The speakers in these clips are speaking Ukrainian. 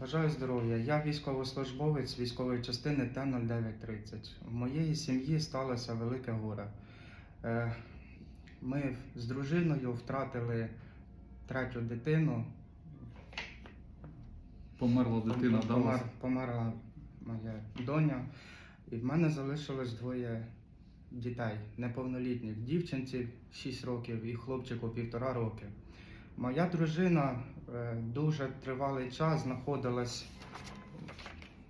Бажаю здоров'я. Я військовослужбовець військової частини Т-0930. В моєї сім'ї сталося велике горе. Ми з дружиною втратили третю дитину. Померла дитина. Помер, померла моя доня. І в мене залишилось двоє дітей, неповнолітніх. Дівчинці 6 років і хлопчику півтора роки. Моя дружина дуже тривалий час знаходилась,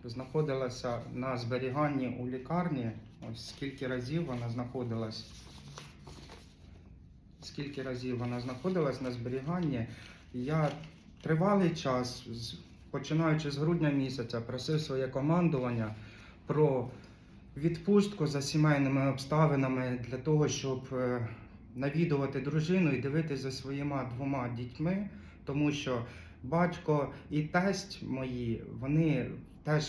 знаходилася на зберіганні у лікарні. Ось скільки разів вона знаходилась. Скільки разів вона знаходилась на зберіганні. Я тривалий час, починаючи з грудня місяця, просив своє командування про відпустку за сімейними обставинами для того, щоб е, навідувати дружину і дивитися за своїми двома дітьми, тому що батько і тесть мої, вони теж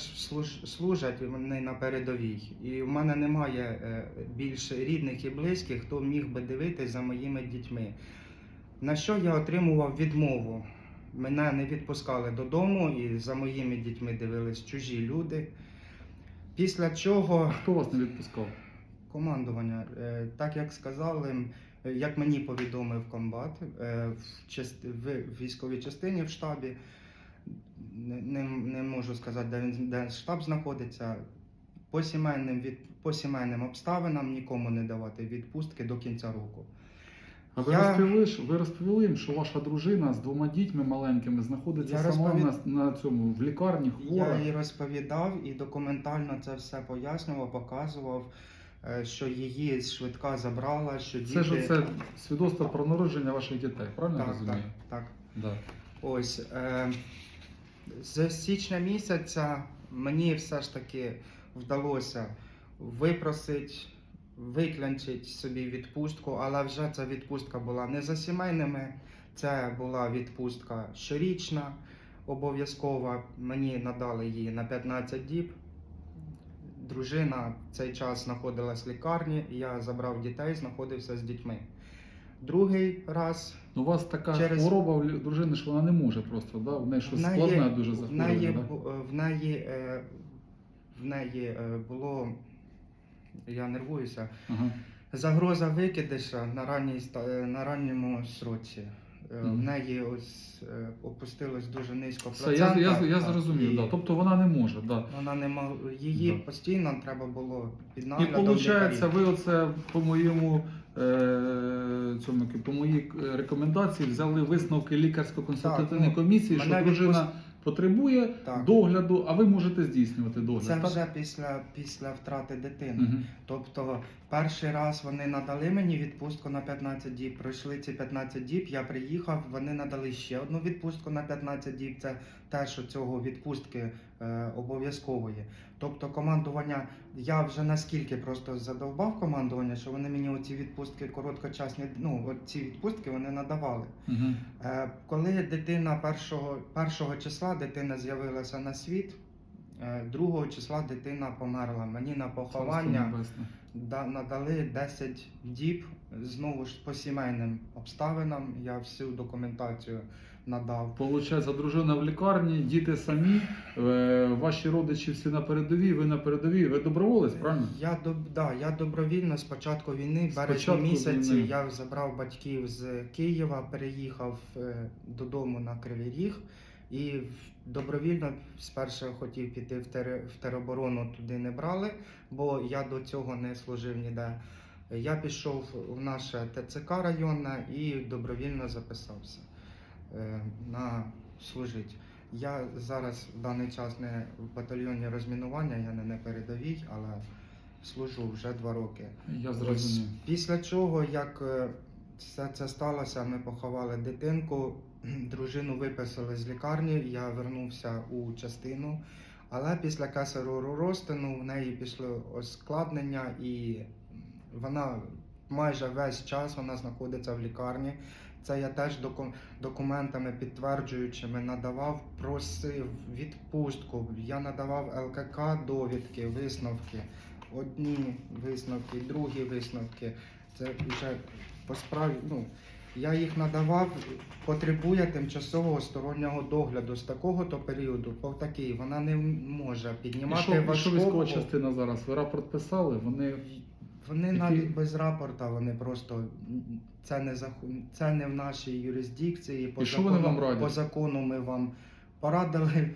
служать вони на передовій. І в мене немає е, більш рідних і близьких, хто міг би дивитись за моїми дітьми. На що я отримував відмову? Мене не відпускали додому, і за моїми дітьми дивились чужі люди. Після чого Хто вас не відпускав? командування, е, так як сказали, як мені повідомив комбат е, в, част... в військовій частині в штабі, не, не, можу сказати, де він де штаб знаходиться. По сімейним, від... по сімейним обставинам нікому не давати відпустки до кінця року. А ви Я- розповіли, що- ви розповіли їм, що ваша дружина з двома дітьми маленькими знаходиться Я сама розповід- на, на цьому в лікарні Я їй розповідав і документально це все пояснював, показував, що її швидка забрала, що діти... Це ж оце свідоцтво про народження ваших дітей, правильно я розумію? так, так. Да. Ось е, з січня місяця мені все ж таки вдалося випросити, виклянчити собі відпустку, але вже ця відпустка була не за сімейними, це була відпустка щорічна, обов'язкова. Мені надали її на 15 діб. Дружина в цей час знаходилась в лікарні, я забрав дітей, знаходився з дітьми. Другий раз Ну, у вас така Через- хвороба лю- дружини, що вона не може просто, да? в неї щось В неї- складне дуже В неї, да? е, в неї, е, в неї е, було, я нервуюся, Ага. загроза викидиша на, ранній, е, на ранньому сроці. Е, В неї ось е, опустилось дуже низько Все, я, я, я зрозумів, і да. тобто вона не може. Да. Вона не мог... її Да. постійно треба було під І наглядом виходить, ви оце по моєму е, цьому по моїй е, рекомендації взяли висновки лікарсько-консультативної ну, комісії, що дружина потребує Так. догляду, а ви можете здійснювати догляд. Це так? вже після, після втрати дитини. Угу. Тобто, перший раз вони надали мені відпустку на 15 діб. Пройшли ці 15 діб. Я приїхав. Вони надали ще одну відпустку на 15 діб. Це теж цього відпустки е, обов'язкової. Тобто, командування, я вже наскільки просто задовбав командування, що вони мені оці відпустки короткочасні, ну ці відпустки вони надавали. Е, Коли дитина першого, першого числа дитина з'явилася на світ, е, другого числа дитина померла. Мені на поховання да- надали 10 діб знову ж по сімейним обставинам. Я всю документацію надав. Получається, дружина в лікарні, діти самі, е, ваші родичі всі на передовій, ви на передовій, ви доброволець, правильно? Я доб- да, я добровільно з початку війни, в З березні початку місяці, війни. я забрав батьків з Києва, переїхав е, додому на Кривий Ріг і в- добровільно спершу хотів піти в, тере, в тероборону, туди не брали, бо я до цього не служив ніде. Я пішов в наше ТЦК районне і добровільно записався на служить. Я зараз в даний час не в батальйоні розмінування, я не на передовій, але служу вже два роки. Я зрозумів. Після чого, як е, все це сталося, ми поховали дитинку, дружину виписали з лікарні, я вернувся у частину. Але після кесаревого розтину в неї пішло ускладнення, і вона майже весь час вона знаходиться в лікарні. Це я теж доку- документами підтверджуючими надавав, просив відпустку. Я надавав ЛКК довідки, висновки. Одні висновки, другі висновки. Це вже по справі. Ну, Я їх надавав, потребує тимчасового стороннього догляду з такого-то періоду по такий. Вона не може піднімати що, і що важкого. військова частина зараз? Ви рапорт писали? Вони Вони Які- навіть без рапорта, вони просто це не заху- це не в нашій юрисдикції. По І що вони вам радять? По закону ми вам порадили.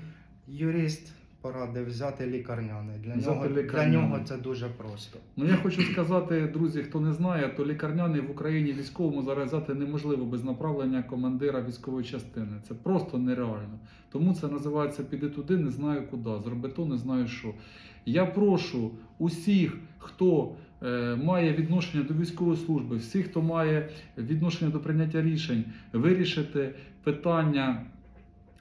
Юрист порадив взяти лікарняний. Для Взяти нього для нього це дуже просто. Ну я хочу сказати, друзі, хто не знає, то лікарняний в Україні військовому зараз взяти неможливо без направлення командира військової частини. Це просто нереально. Тому це називається піди туди, не знаю куди, зроби то, не знаю що. Я прошу усіх, хто має відношення до військової служби, всіх, хто має відношення до прийняття рішень, вирішити питання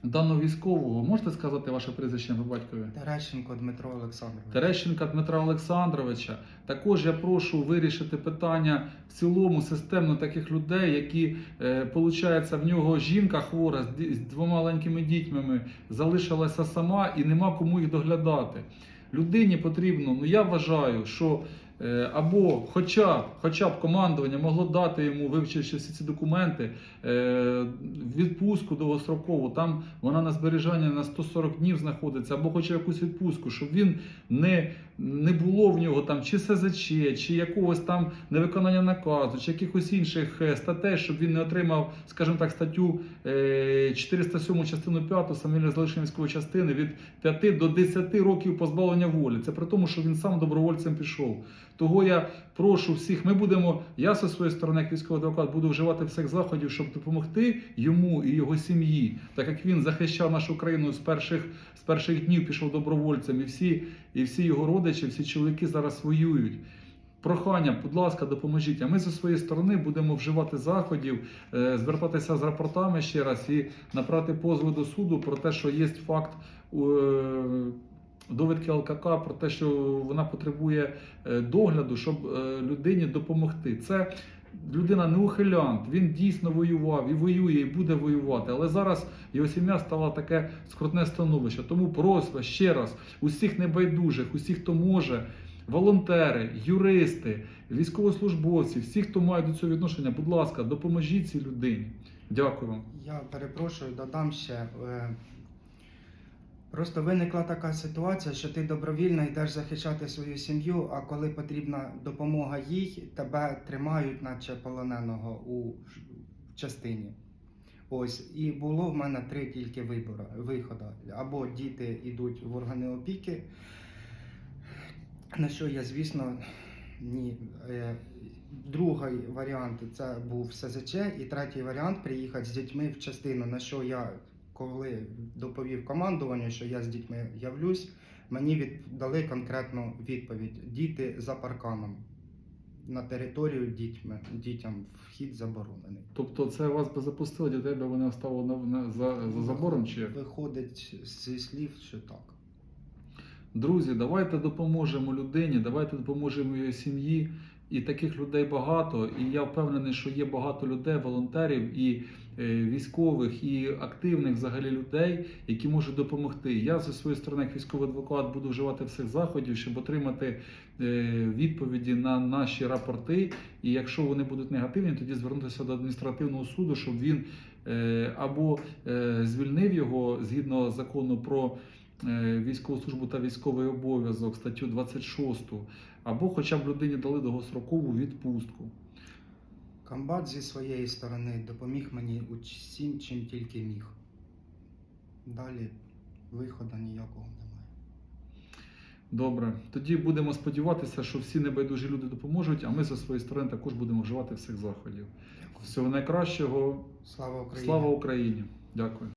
даного військового. Можете сказати ваше прізвище по батькові? Терещенко Дмитро Олександрович. Терещенка Дмитра Олександровича. Також я прошу вирішити питання в цілому системно таких людей, які е, в нього жінка хвора з, двома маленькими дітьми залишилася сама і нема кому їх доглядати. Людині потрібно, ну я вважаю, що е, або хоча, хоча б командування могло дати йому, вивчивши всі ці документи, е, відпустку довгострокову, там вона на збереження на 140 днів знаходиться, або хоча якусь відпустку, щоб він не, не було в нього там чи СЗЧ, чи якогось там невиконання наказу, чи якихось інших е, статей, щоб він не отримав, скажімо так, статтю е, 407 частину 5 самовільне залишення військової частини від 5 до 10 років позбавлення волі. Це при тому, що він сам добровольцем пішов. Того я прошу всіх, ми будемо, я зі своєї сторони, як військовий адвокат, буду вживати всіх заходів, щоб допомогти йому і його сім'ї, так як він захищав нашу країну з перших, з перших днів, пішов добровольцем, і всі, і всі його родичі, всі чоловіки зараз воюють. Прохання, будь ласка, допоможіть. А ми зі своєї сторони будемо вживати заходів, е, звертатися з рапортами ще раз і направити позови до суду про те, що є факт е, довідки ЛКК про те, що вона потребує е, догляду, щоб е, людині допомогти. Це людина не ухилянт, він дійсно воював і воює, і буде воювати. Але зараз його сім'я стала таке скрутне становище. Тому просьба ще раз усіх небайдужих, усіх, хто може. Волонтери, юристи, військовослужбовці, всі, хто має до цього відношення, будь ласка, допоможіть цій людині. Дякую вам. Я перепрошую, додам ще. Просто виникла така ситуація, що ти добровільно йдеш захищати свою сім'ю, а коли потрібна допомога їй, тебе тримають, наче полоненого у частині. Ось, і було в мене три тільки вибори, виходи. Або діти йдуть в органи опіки, на що я, звісно, ні. Е, Другий варіант це був СЗЧ, і третій варіант приїхати з дітьми в частину, на що я, коли доповів командуванню, що я з дітьми явлюсь, мені від, дали конкретну відповідь: діти за парканом. На територію дітьми, дітям вхід заборонений. Тобто це вас би запустили, для тебе вони оставили на, на, за, за забором чи? Виходить зі слів, що так. Друзі, давайте допоможемо людині, давайте допоможемо її сім'ї. І таких людей багато. І я впевнений, що є багато людей, волонтерів і е, військових, і активних взагалі людей, які можуть допомогти. Я зі своєї сторони, як військовий адвокат, буду вживати всіх заходів, щоб отримати е, відповіді на наші рапорти. І якщо вони будуть негативні, тоді звернутися до адміністративного суду, щоб він е, або звільнив його згідно закону про військову службу та військовий обов'язок, статтю 26, або хоча б людині дали довгострокову відпустку. Комбат зі своєї сторони допоміг мені усім, чим тільки міг. Далі виходу ніякого немає. Добре, тоді будемо сподіватися, що всі небайдужі люди допоможуть, а ми зі своєї сторони також будемо вживати всіх заходів. Всього найкращого. Слава Україні! Слава Україні! Дякую.